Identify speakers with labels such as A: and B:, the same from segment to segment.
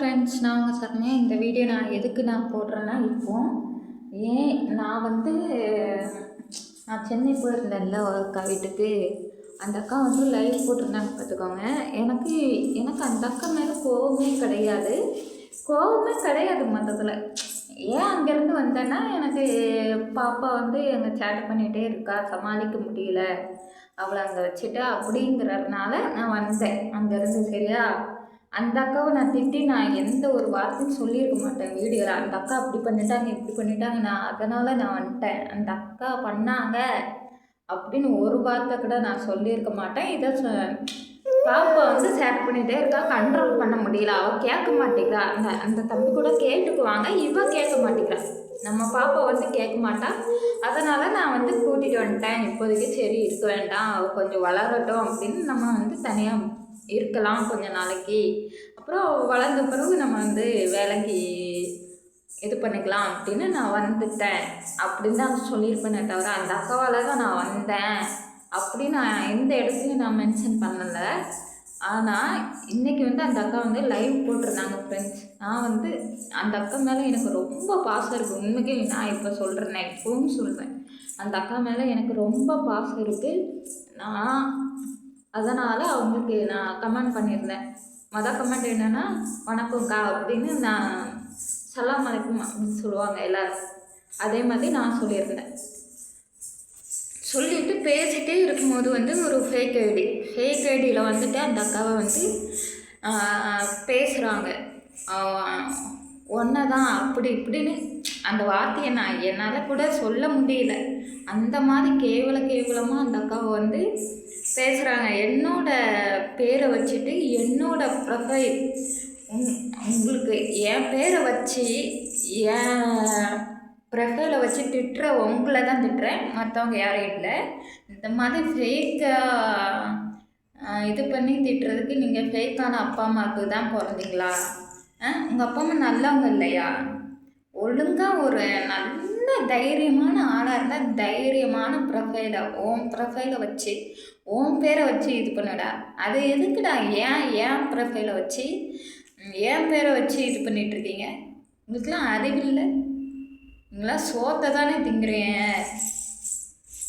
A: Friends நான் உங்கள் சரண்யா இந்த வீடியோ நான் எதுக்கு நான் போடுறேன்னா இப்போ ஏன் நான் வந்து நான் சென்னை போயிருந்தேன்ல ஒரு அக்கா வீட்டுக்கு. அந்த அக்கா வந்து லைவ் போட்டிருந்தாங்க பார்த்துக்கோங்க. எனக்கு எனக்கு அந்த அக்கா மேலே கோவமே கிடையாது. கோவமே கிடையாது மொத்தத்தில். ஏன் அங்கேருந்து வந்தேன்னா எனக்கு பாப்பா வந்து எங்கள் சேட் பண்ணிகிட்டே இருக்கா சமாளிக்க முடியல. அவளை அங்கே வச்சுட்டு அப்படிங்கிறதுனால நான் வந்தேன். அங்கேருந்து சரியா? அந்த அக்காவை நான் திட்டி நான் எந்த ஒரு வார்த்தையும் சொல்லியிருக்க மாட்டேன் வீடியோவில் அந்த அக்கா அப்படி பண்ணிட்டாங்க இப்படி பண்ணிட்டாங்க. நான் அதனால் நான் வந்துட்டேன். அந்த அக்கா பண்ணாங்க அப்படின்னு ஒரு வார்த்தை கூட நான் சொல்லியிருக்க மாட்டேன். இதை சொ பாப்பா வந்து சேட் பண்ணிகிட்டே இருக்கா. கண்ட்ரோல் பண்ண முடியல. அவள் கேட்க மாட்டேங்கிறா. அந்த அந்த தம்பி கூட கேட்டுக்குவாங்க. இவ கேட்க மாட்டேங்கிறா. நம்ம பாப்பா வந்து கேட்க மாட்டா. அதனால் நான் வந்து கூட்டிகிட்டு வந்துட்டேன். இப்போதைக்கு சரி இருக்க வேண்டாம். அவள் கொஞ்சம் வளரட்டும் அப்படின்னு நம்ம வந்து தனியாக இருக்கலாம் கொஞ்ச நாளைக்கு. அப்புறம் வளர்ந்த பிறகு நம்ம வந்து வேலைக்கு இது பண்ணிக்கலாம் அப்படின்னு நான் வந்துட்டேன். அப்படின்னு தான் சொல்லியிருப்பேனே தவிர அந்த அக்காவால் தான் நான் வந்தேன். அப்படின்னு நான் எந்த இடத்துலையும் நான் மென்ஷன் பண்ணலை. ஆனால் இன்றைக்கி வந்து அந்த அக்கா வந்து லைவ் போட்டிருந்தாங்க ஃப்ரெண்ட்ஸ் நான் வந்து அந்த அக்கா மேலே எனக்கு ரொம்ப பாசம் இருக்குது உண்மைக்கே நான் இப்போ சொல்கிறேன் நான் இப்பவும் சொல்கிறேன் அந்த அக்கா மேலே எனக்கு ரொம்ப பாசம் இருக்குது நான் அதனால் அவங்களுக்கு நான் கமெண்ட் பண்ணியிருந்தேன். மொதல் கமெண்ட் என்னென்னா வணக்கம்க்கா அப்படின்னு நான் சலாம் அலைக்கும் அப்படின்னு சொல்லுவாங்க எல்லோரும். அதே மாதிரி நான் சொல்லியிருந்தேன். சொல்லிட்டு பேசிகிட்டே இருக்கும்போது வந்து ஒரு ஃபேக் ஐடி ஃபேக் ஐடியில் வந்துட்டு அந்த அக்காவை வந்து பேசுகிறாங்க ஒன்றை தான் அப்படி இப்படின்னு அந்த வார்த்தையை நான் என்னால் கூட சொல்ல முடியல. அந்த மாதிரி கேவல கேவலமாக அந்த அக்காவை வந்து பேசுகிறாங்க என்னோட பேரை வச்சுட்டு என்னோட ப்ரொஃபைல் உங்களுக்கு என் பேரை வச்சு என் ப்ரொஃபைலை வச்சு திட்டுற உங்களை தான் திட்டுறேன். மற்றவங்க யாரும் இல்லை. இந்த மாதிரி ஃபேக்காக இது பண்ணி திட்டுறதுக்கு நீங்கள் ஃபேக்கான அப்பா அம்மாவுக்கு தான் பிறந்தீங்களா? உங்கள் அப்பா அம்மா நல்லவங்க இல்லையா? ஒழுங்காக ஒரு நல்ல தைரியமான ஆளாக இருந்தால் தைரியமான ப்ரொஃபைலை ஓன் ப்ரொஃபைலை வச்சு ஓன் பேரை வச்சு இது பண்ணுடா. அது எதுக்குடா ஏன் ஏன் ப்ரொஃபைலை வச்சு ஏன் பேரை வச்சு இது பண்ணிகிட்ருக்கீங்க உங்களுக்குலாம் அறிவில்லை நீங்களாம் சோத்தை தானே திங்குறீங்க.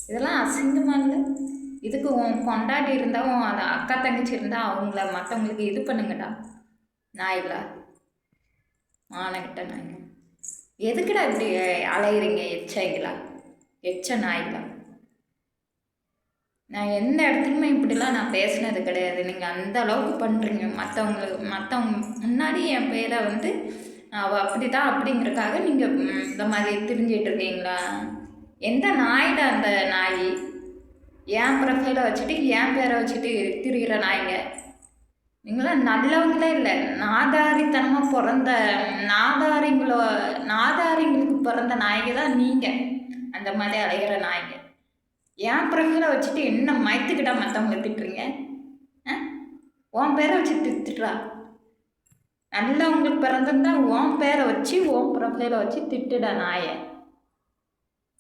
A: இதெல்லாம் அசிங்கமாக இல்லை. இதுக்கு உன் கொண்டாட்டி இருந்தால் உன் அதை அக்கா தங்கச்சி இருந்தால் அவங்கள மற்றவங்களுக்கு இது பண்ணுங்கடா. நாய்களா? மானகிட்ட நாய்ங்க. எதுக்குடா இப்படி அலையிறீங்க எச்சைங்களா எச்ச நாய்களா நான் எந்த இடத்துலையுமே இப்படிலாம் நான் பேசினது கிடையாது. நீங்கள் அந்த அளவுக்கு பண்ணுறீங்க மற்றவங்களுக்கு மற்றவங்க முன்னாடி என் பேரை வந்து அவள் அப்படி தான் அப்படிங்கிறக்காக நீங்கள் இந்த மாதிரி திரிஞ்சிட்டு இருக்கீங்களா? எந்த நாய்டா அந்த நாய்? என் ப்ரொஃபைலை வச்சுட்டு என் பேரை வச்சுட்டு திரிகிற நாய்ங்க? நீங்களாம் நல்லவங்களே இல்லை. நாதாரித்தனமாக பிறந்த நாதாரிங்களோ நாதாரிங்களுக்கு பிறந்த நாய்ங்க தான் நீங்கள் அந்த மாதிரி அலைகிற நாய்ங்க என் பிறகுகளை வச்சுட்டு என்ன மயத்துக்கிட்டா மற்றவங்க திட்டுறீங்க? ஆ? உன் பேரை வச்சு திட்டுறா. நல்லவங்களுக்கு பிறந்திருந்தா உன் பேரை வச்சு உன் ப்ரொஃபைலை வச்சு திட்டுடா நாயை.